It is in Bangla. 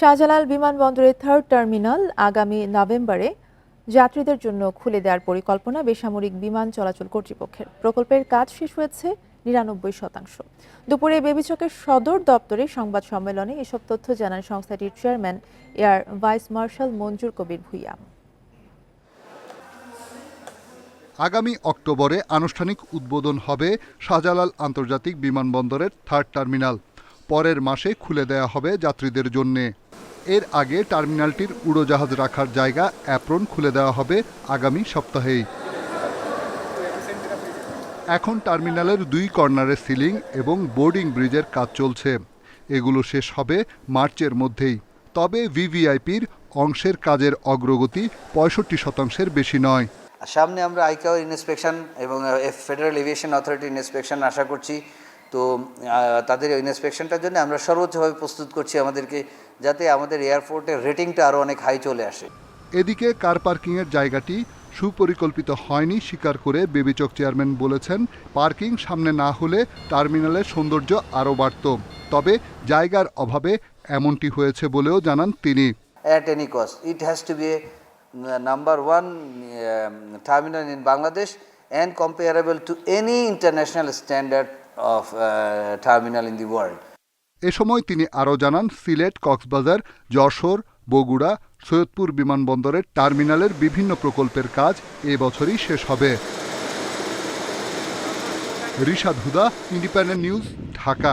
শাহজালাল বিমানবন্দরের থার্ড টার্মিনাল আগামী নভেম্বরে যাত্রীদের জন্য খুলে দেওয়ার পরিকল্পনা বেসামরিক বিমান চলাচল কর্তৃপক্ষের। প্রকল্পের কাজ শেষ হয়েছে নিরানব্বই শতাংশ। দুপুরে বেবিচকের সদর দপ্তরে সংবাদ সম্মেলনে এসব তথ্য জানান সংস্থাটির chairman air vice marshal Manjur Kabir Bhuiyan. আগামী অক্টোবরে আনুষ্ঠানিক উদ্বোধন হবে শাহজালাল আন্তর্জাতিক বিমানবন্দরের থার্ড টার্মিনাল পরের মাসে খুলে দেয়া হবে যাত্রীদের জন্যে। এর আগে টার্মিনালটির উড়োজাহাজ রাখার জায়গা অ্যাপ্রন খুলে দেওয়া হবে আগামী সপ্তাহেই। এখন টার্মিনালের দুই কর্নারের সিলিং এবং বোর্ডিং ব্রিজের কাজ চলছে। এগুলো শেষ হবে মার্চের মধ্যেই। তবে ভিভিআইপির অংশের কাজের অগ্রগতি পঁয়ষট্টি শতাংশের বেশি নয়। সামনে আমরা আইকাও ইন্সপেকশন এবং ফেডারেল এভিয়েশন অথরিটি ইন্সপেকশন আশা করছি তো তাদের ইন্সপেকশনটার জন্য আমরা সর্বোচ্চভাবে প্রস্তুত করছি আমাদেরকে যাতে আমাদের এয়ারপোর্টের রেটিংটা আরও অনেক হাই চলে আসে এদিকে কার পার্কিংয়ের জায়গাটি সুপরিকল্পিত হয়নি স্বীকার করে বেবিচক চেয়ারম্যান বলেছেন পার্কিং সামনে না হলে টার্মিনালের সৌন্দর্য আরও বাড়ত তবে জায়গার অভাবে এমনটি হয়েছে বলেও জানান তিনি. It has to be a uh, number one um, terminal in Bangladesh and comparable to any international standard uh, terminal in the world. এ সময় তিনি আরও জানান সিলেট কক্সবাজার যশোর বগুড়া সৈয়দপুর বিমানবন্দরের টার্মিনালের বিভিন্ন প্রকল্পের কাজ এ বছরই শেষ হবে রিশাদ হুদা ইন্ডিপেন্ডেন্ট নিউজ ঢাকা